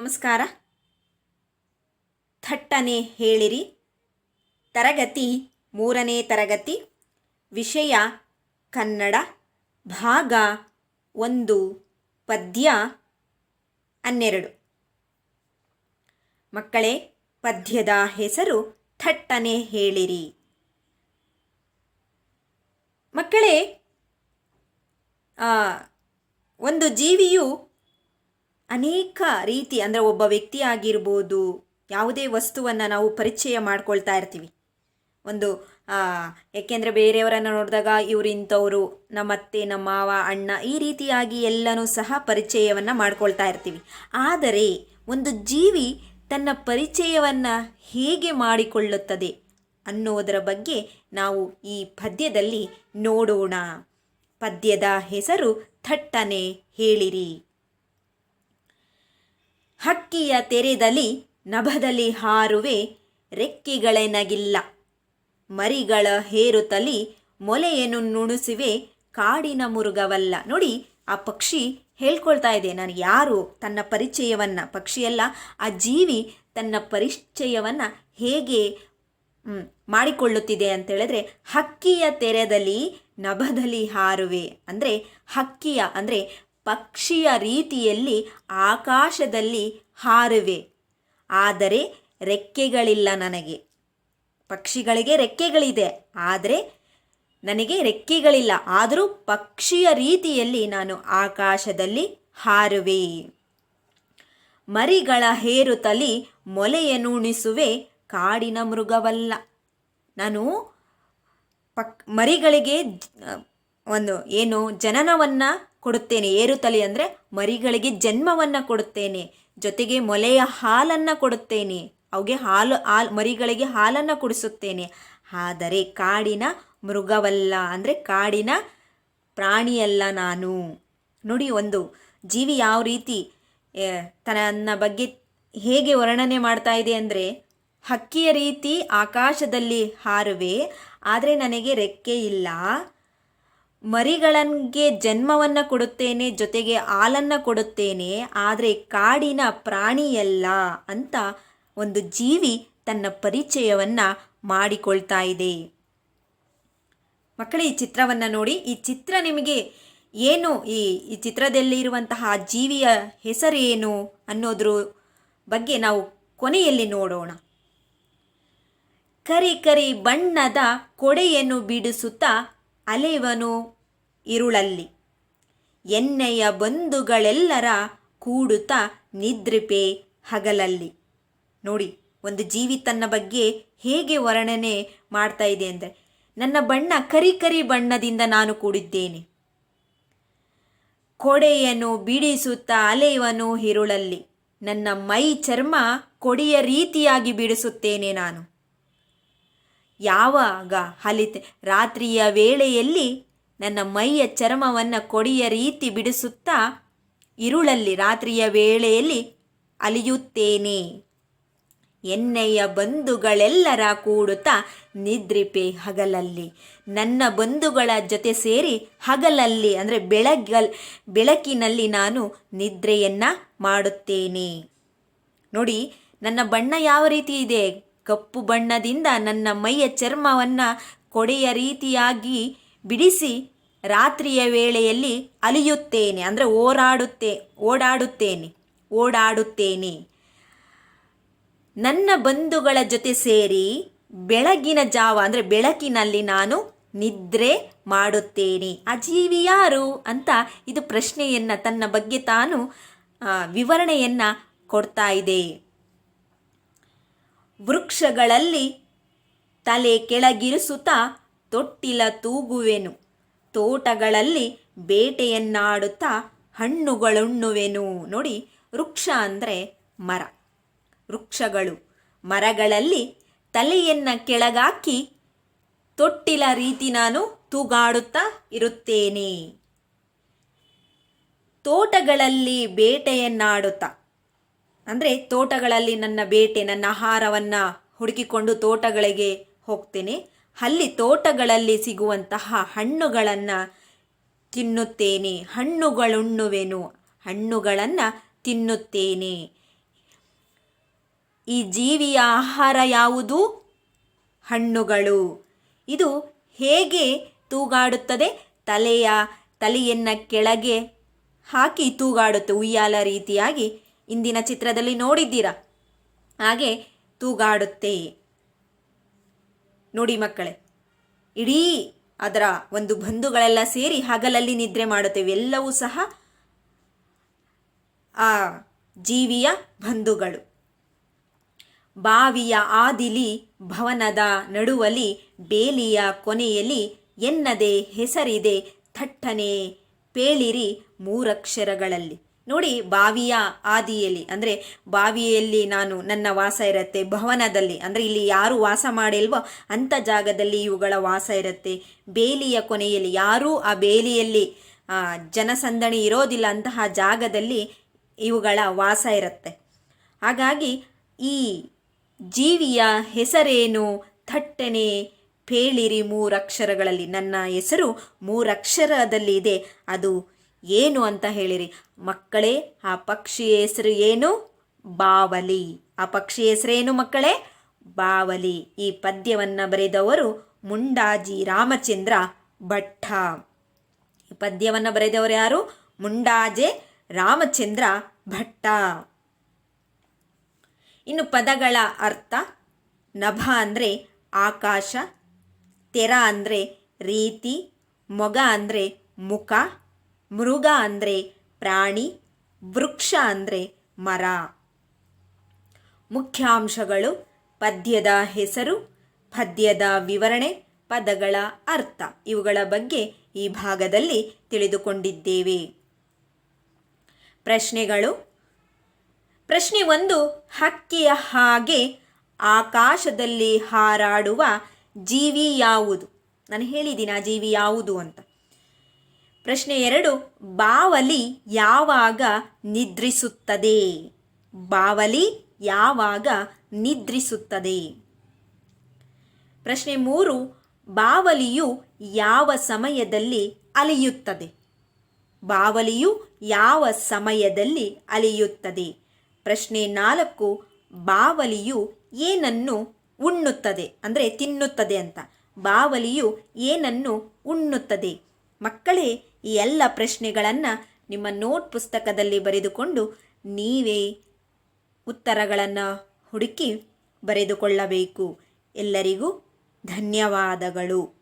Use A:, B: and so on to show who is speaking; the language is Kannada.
A: ನಮಸ್ಕಾರ. ಥಟ್ಟನೆ ಹೇಳಿರಿ. ತರಗತಿ ಮೂರನೇ ತರಗತಿ. ವಿಷಯ ಕನ್ನಡ. ಭಾಗ ಒಂದು. ಪದ್ಯ ಹನ್ನೆರಡು. ಮಕ್ಕಳೇ, ಪದ್ಯದ ಹೆಸರು ಥಟ್ಟನೆ ಹೇಳಿರಿ. ಮಕ್ಕಳೇ ಒಂದು ಜೀವಿಯು ಅನೇಕ ರೀತಿ ಅಂದರೆ ಒಬ್ಬ ವ್ಯಕ್ತಿ ಆಗಿರ್ಬೋದು, ಯಾವುದೇ ವಸ್ತುವನ್ನು ನಾವು ಪರಿಚಯ ಮಾಡ್ಕೊಳ್ತಾ ಇರ್ತೀವಿ. ಒಂದು ಏಕೆಂದರೆ ಬೇರೆಯವರನ್ನು ನೋಡಿದಾಗ ಇವರು ಇಂಥವರು, ನಮ್ಮ ಅತ್ತೆ, ನಮ್ಮ ಮಾವ, ಅಣ್ಣ, ಈ ರೀತಿಯಾಗಿ ಎಲ್ಲನೂ ಸಹ ಪರಿಚಯವನ್ನು ಮಾಡ್ಕೊಳ್ತಾ ಇರ್ತೀವಿ. ಆದರೆ, ಒಂದು ಜೀವಿ ತನ್ನ ಪರಿಚಯವನ್ನು ಹೇಗೆ ಮಾಡಿಕೊಳ್ಳುತ್ತದೆ ಅನ್ನೋದರ ಬಗ್ಗೆ ನಾವು ಈ ಪದ್ಯದಲ್ಲಿ ನೋಡೋಣ. ಪದ್ಯದ ಹೆಸರು ಥಟ್ಟನೆ ಹೇಳಿರಿ. ಹಕ್ಕಿಯ ತೆರೆದಲ್ಲಿ ನಭದಲ್ಲಿ ಹಾರುವೆ ರೆಕ್ಕೆಗಳೆನಗಿಲ್ಲ ಮರಿಗಳ ಹೇರುತ್ತಲಿ ಮೊಲೆಯನ್ನು ನುಣುಸಿವೆ ಕಾಡಿನ ಮುರುಗವಲ್ಲ ನೋಡಿ, ಆ ಪಕ್ಷಿ ಹೇಳ್ಕೊಳ್ತಾ ಇದೆ. ನಾನು ಯಾರು? ತನ್ನ ಪರಿಚಯವನ್ನು. ಪಕ್ಷಿಯಲ್ಲ, ಆ ಜೀವಿ ತನ್ನ ಪರಿಚಯವನ್ನು ಹೇಗೆ ಮಾಡಿಕೊಳ್ಳುತ್ತಿದೆ ಅಂತೇಳಿದ್ರೆ ಹಕ್ಕಿಯ ತೆರೆದಲ್ಲಿ ನಭದಲ್ಲಿ ಹಾರುವೆ. ಅಂದರೆ, ಹಕ್ಕಿಯ, ಅಂದರೆ ಪಕ್ಷಿಯ ರೀತಿಯಲ್ಲಿ ಆಕಾಶದಲ್ಲಿ ಹಾರುವೆ. ಆದರೆ ರೆಕ್ಕೆಗಳಿಲ್ಲ ನನಗೆ. ಪಕ್ಷಿಗಳಿಗೆ ರೆಕ್ಕೆಗಳಿದೆ. ಆದರೆ ನನಗೆ ರೆಕ್ಕೆಗಳಿಲ್ಲ. ಆದರೂ ಪಕ್ಷಿಯ ರೀತಿಯಲ್ಲಿ ನಾನು ಆಕಾಶದಲ್ಲಿ ಹಾರುವೆ. ಮರಿಗಳ ಹೇರುತ್ತಲಿ ಮೊಲೆಯನ್ನುಣಿಸುವೆ ಕಾಡಿನ ಮೃಗವಲ್ಲ. ನಾನು ಪಕ್ ಮರಿಗಳಿಗೆ ಒಂದು ಏನು ಜನನವನ್ನು ಕೊಡುತ್ತೇನೆ. ಏರುತ್ತಲೆ ಅಂದರೆ ಮರಿಗಳಿಗೆ ಜನ್ಮವನ್ನು ಕೊಡುತ್ತೇನೆ. ಜೊತೆಗೆ ಮೊಲೆಯ ಹಾಲನ್ನು ಕೊಡುತ್ತೇನೆ. ಅವಗೆ ಹಾಲು ಹಾಲು, ಮರಿಗಳಿಗೆ ಹಾಲನ್ನು ಕುಡಿಸುತ್ತೇನೆ. ಆದರೆ ಕಾಡಿನ ಮೃಗವಲ್ಲ ಅಂದರೆ ಕಾಡಿನ ಪ್ರಾಣಿಯಲ್ಲ ನಾನು. ನೋಡಿ ಒಂದು, ಜೀವಿ ಯಾವ ರೀತಿ ತನ್ನ ಬಗ್ಗೆ ಹೇಗೆ ವರ್ಣನೆ ಮಾಡ್ತಾ ಇದೆ ಅಂದರೆ, ಹಕ್ಕಿಯ ರೀತಿ ಆಕಾಶದಲ್ಲಿ ಹಾರುವೆ, ಆದರೆ ನನಗೆ ರೆಕ್ಕೆ ಇಲ್ಲ. ಮರಿಗಳಿಗೆ ಜನ್ಮವನ್ನು ಕೊಡುತ್ತೇನೆ, ಜೊತೆಗೆ ಹಾಲನ್ನು ಕೊಡುತ್ತೇನೆ, ಆದರೆ ಕಾಡಿನ ಪ್ರಾಣಿಯಲ್ಲ ಅಂತ ಒಂದು ಜೀವಿ ತನ್ನ ಪರಿಚಯವನ್ನು ಮಾಡಿಕೊಳ್ತಾ ಇದೆ. ಮಕ್ಕಳೇ, ಈ ಚಿತ್ರವನ್ನು ನೋಡಿ. ಈ ಚಿತ್ರ ನಿಮಗೆ ಏನು, ಈ ಈ ಚಿತ್ರದಲ್ಲಿರುವಂತಹ ಜೀವಿಯ ಹೆಸರೇನು ಅನ್ನೋದ್ರ ಬಗ್ಗೆ ನಾವು ಕೊನೆಯಲ್ಲಿ ನೋಡೋಣ. ಕರಿ ಕರಿ ಬಣ್ಣದ ಕೊಡೆಯನ್ನು ಬಿಡಿಸುತ್ತಾ ಅಲೆವನು ಇರುಳಲ್ಲಿ. ಎನ್ನೆಯ ಬಂಧುಗಳೆಲ್ಲರ ಕೂಡುತ್ತಾ ನಿದ್ರಿಪೆ ಹಗಲಲ್ಲಿ. ನೋಡಿ, ಒಂದು ಜೀವಿ ತನ್ನ ಬಗ್ಗೆ ಹೇಗೆ ವರ್ಣನೆ ಮಾಡ್ತಾ ಇದೆ ಅಂದರೆ, ನನ್ನ ಬಣ್ಣ ಕರಿ ಕರಿ ಬಣ್ಣದಿಂದ ನಾನು ಕೂಡಿದ್ದೇನೆ. ಕೊಡೆಯನ್ನು ಬಿಡಿಸುತ್ತಾ ಅಲೆಯುವನು ಹಿರುಳಲ್ಲಿ ನನ್ನ ಮೈ ಚರ್ಮ ಕೊಡೆಯ ರೀತಿಯಾಗಿ ಬಿಡಿಸುತ್ತೇನೆ ನಾನು. ಯಾವಾಗ ಹಲಿತೆ? ರಾತ್ರಿಯ ವೇಳೆಯಲ್ಲಿ ನನ್ನ ಮೈಯ ಚರ್ಮವನ್ನು ಕೊಡಿಯ ರೀತಿ ಬಿಡಿಸುತ್ತಾ ಇರುಳಲ್ಲಿ ರಾತ್ರಿಯ ವೇಳೆಯಲ್ಲಿ ಅಲಿಯುತ್ತೇನೆ. ಎನ್ನೆಯ ಬಂಧುಗಳೆಲ್ಲರ ಕೂಡುತ್ತಾ ನಿದ್ರಿಪೆ ಹಗಲಲ್ಲಿ. ನನ್ನ ಬಂಧುಗಳ ಜೊತೆ ಸೇರಿ ಹಗಲಲ್ಲಿ, ಅಂದರೆ ಬೆಳಗಲ್ ಬೆಳಕಿನಲ್ಲಿ ನಾನು ನಿದ್ರೆಯನ್ನು ಮಾಡುತ್ತೇನೆ. ನೋಡಿ, ನನ್ನ ಬಣ್ಣ ಯಾವ ರೀತಿ ಇದೆ? ಕಪ್ಪು ಬಣ್ಣದಿಂದ ನನ್ನ ಮೈಯ ಚರ್ಮವನ್ನು ಕೊಡೆಯ ರೀತಿಯಾಗಿ ಬಿಡಿಸಿ ರಾತ್ರಿಯ ವೇಳೆಯಲ್ಲಿ ಅಲಿಯುತ್ತೇನೆ, ಅಂದರೆ ಓಡಾಡುತ್ತೇ ಓಡಾಡುತ್ತೇನೆ ಓಡಾಡುತ್ತೇನೆ. ನನ್ನ ಬಂಧುಗಳ ಜೊತೆ ಸೇರಿ ಬೆಳಗಿನ ಜಾವ, ಅಂದರೆ ಬೆಳಕಿನಲ್ಲಿ ನಾನು ನಿದ್ರೆ ಮಾಡುತ್ತೇನೆ. ಆ ಯಾರು ಅಂತ ಇದು ಪ್ರಶ್ನೆಯನ್ನು ತನ್ನ ಬಗ್ಗೆ ತಾನು ವಿವರಣೆಯನ್ನು ಕೊಡ್ತಾ ಇದೆ. ವೃಕ್ಷಗಳಲ್ಲಿ ತಲೆ ಕೆಳಗಿರಿಸುತ್ತಾ ತೊಟ್ಟಿಲ ತೂಗುವೆನು. ತೋಟಗಳಲ್ಲಿ ಬೇಟೆಯನ್ನಾಡುತ್ತಾ ಹಣ್ಣುಗಳುಣ್ಣುವೆನು. ನೋಡಿ, ವೃಕ್ಷ ಅಂದರೆ ಮರ. ವೃಕ್ಷಗಳು ಮರಗಳಲ್ಲಿ ತಲೆಯನ್ನು ಕೆಳಗಾಕಿ ತೊಟ್ಟಿಲ ರೀತಿ ನಾನು ತೂಗಾಡುತ್ತಾ ಇರುತ್ತೇನೆ. ತೋಟಗಳಲ್ಲಿ ಬೇಟೆಯನ್ನಾಡುತ್ತಾ ಅಂದರೆ ತೋಟಗಳಲ್ಲಿ ನನ್ನ ಬೇಟೆ, ನನ್ನ ಆಹಾರವನ್ನು ಹುಡುಕಿಕೊಂಡು ತೋಟಗಳಿಗೆ ಹೋಗ್ತೇನೆ. ಅಲ್ಲಿ ತೋಟಗಳಲ್ಲಿ ಸಿಗುವಂತಹ ಹಣ್ಣುಗಳನ್ನು ತಿನ್ನುತ್ತೇನೆ. ಹಣ್ಣುಗಳುಣ್ಣುವೆನು. ಹಣ್ಣುಗಳನ್ನು ತಿನ್ನುತ್ತೇನೆ. ಈ ಜೀವಿಯ ಆಹಾರ ಯಾವುದು? ಹಣ್ಣುಗಳು. ಇದು ಹೇಗೆ ತೂಗಾಡುತ್ತದೆ? ತಲೆಯ ತಲೆಯನ್ನು ಕೆಳಗೆ ಹಾಕಿ ತೂಗಾಡುತ್ತೆ. ಉಯ್ಯಾಲ ರೀತಿಯಾಗಿ ಇಂದಿನ ಚಿತ್ರದಲ್ಲಿ ನೋಡಿದ್ದೀರಾ? ಹಾಗೆ ತೂಗಾಡುತ್ತೆ. ನೋಡಿ ಮಕ್ಕಳೇ, ಇಡೀ ಅದರ ಒಂದು ಬಂಧುಗಳೆಲ್ಲ ಸೇರಿ ಹಗಲಲ್ಲಿ ನಿದ್ರೆ ಮಾಡುತ್ತೇವೆ. ಎಲ್ಲವೂ ಸಹ ಆ ಜೀವಿಯ ಬಂಧುಗಳು. ಬಾವಿಯ ಆದಿಲಿ, ಭವನದ ನಡುವಲಿ, ಬೇಲಿಯ ಕೊನೆಯಲ್ಲಿ ಎನ್ನದೆ ಹೆಸರಿದೆ ಥಟ್ಟನೆ, ಪೇಳಿರಿ ಮೂರಕ್ಷರಗಳಲ್ಲಿ. ನೋಡಿ ಬಾವಿಯ ಆದಿಯಲ್ಲಿ ಅಂದರೆ ಬಾವಿಯಲ್ಲಿ ನಾನು ನನ್ನ ವಾಸ ಇರುತ್ತೆ, ಭವನದಲ್ಲಿ, ಅಂದರೆ ಇಲ್ಲಿ ಯಾರು ವಾಸ ಮಾಡಿಲ್ವೋ ಅಂಥ ಜಾಗದಲ್ಲಿ ಇವುಗಳ ವಾಸ ಇರುತ್ತೆ. ಬೇಲಿಯ ಕೊನೆಯಲ್ಲಿ, ಯಾರೂ ಆ ಬೇಲಿಯಲ್ಲಿ ಜನಸಂದಣಿ ಇರೋದಿಲ್ಲ ಅಂತಹ ಜಾಗದಲ್ಲಿ ಇವುಗಳ ವಾಸ ಇರುತ್ತೆ. ಹಾಗಾಗಿ ಈ ಜೀವಿಯ ಹೆಸರೇನು? ಥಟ್ಟನೆ ಪೇಳಿರಿ ಮೂರಕ್ಷರಗಳಲ್ಲಿ. ನನ್ನ ಹೆಸರು ಮೂರಕ್ಷರದಲ್ಲಿ ಇದೆ. ಅದು ಏನು ಅಂತ ಹೇಳಿರಿ? ಮಕ್ಕಳೇ, ಆ ಪಕ್ಷಿ ಹೆಸರು ಏನು? ಬಾವಲಿ. ಆ ಪಕ್ಷಿ ಹೆಸರೇನು ಮಕ್ಕಳೇ? ಬಾವಲಿ. ಈ ಪದ್ಯವನ್ನು ಬರೆದವರು ಮುಂಡಾಜಿ ರಾಮಚಂದ್ರ ಭಟ್ಟ. ಈ ಪದ್ಯವನ್ನು ಬರೆದವರು ಯಾರು? ಮುಂಡಾಜೆ ರಾಮಚಂದ್ರ ಭಟ್ಟ. ಇನ್ನು ಪದಗಳ ಅರ್ಥ, ನಭ ಅಂದರೆ ಆಕಾಶ, ತೆರ ಅಂದರೆ ರೀತಿ, ಮೊಗ ಅಂದರೆ ಮುಖ ಮೃಗ ಅಂದರೆ ಪ್ರಾಣಿ, ವೃಕ್ಷ ಅಂದರೆ ಮರ. ಮುಖ್ಯಾಂಶಗಳು, ಪದ್ಯದ ಹೆಸರು, ಪದ್ಯದ ವಿವರಣೆ, ಪದಗಳ ಅರ್ಥ. ಇವುಗಳ ಬಗ್ಗೆ ಈ ಭಾಗದಲ್ಲಿ ತಿಳಿದುಕೊಂಡಿದ್ದೇವೆ. ಪ್ರಶ್ನೆಗಳು, ಪ್ರಶ್ನೆ ಒಂದು, ಹಕ್ಕಿಯ ಹಾಗೆ ಆಕಾಶದಲ್ಲಿ ಹಾರಾಡುವ ಜೀವಿ ಯಾವುದು? ನಾನು ಹೇಳಿದ್ದೀನಿ ಆ ಜೀವಿ ಯಾವುದು ಅಂತ. ಪ್ರಶ್ನೆ ಎರಡು, ಬಾವಲಿ ಯಾವಾಗ ನಿದ್ರಿಸುತ್ತದೆ? ಬಾವಲಿ ಯಾವಾಗ ನಿದ್ರಿಸುತ್ತದೆ? ಪ್ರಶ್ನೆ ಮೂರು, ಬಾವಲಿಯು ಯಾವ ಸಮಯದಲ್ಲಿ ಅಲಿಯುತ್ತದೆ? ಬಾವಲಿಯು ಯಾವ ಸಮಯದಲ್ಲಿ ಅಲಿಯುತ್ತದೆ? ಪ್ರಶ್ನೆ ನಾಲ್ಕು, ಬಾವಲಿಯು ಏನನ್ನು ಉಣ್ಣುತ್ತದೆ? ಅಂದರೆ ತಿನ್ನುತ್ತದೆ ಅಂತ. ಬಾವಲಿಯು ಏನನ್ನು ಉಣ್ಣುತ್ತದೆ? ಮಕ್ಕಳೇ ಈ ಎಲ್ಲ ಪ್ರಶ್ನೆಗಳನ್ನು ನಿಮ್ಮ ನೋಟ್ ಪುಸ್ತಕದಲ್ಲಿ ಬರೆದುಕೊಂಡು ನೀವೇ ಉತ್ತರಗಳನ್ನು ಹುಡುಕಿ ಬರೆದುಕೊಳ್ಳಬೇಕು. ಎಲ್ಲರಿಗೂ ಧನ್ಯವಾದಗಳು.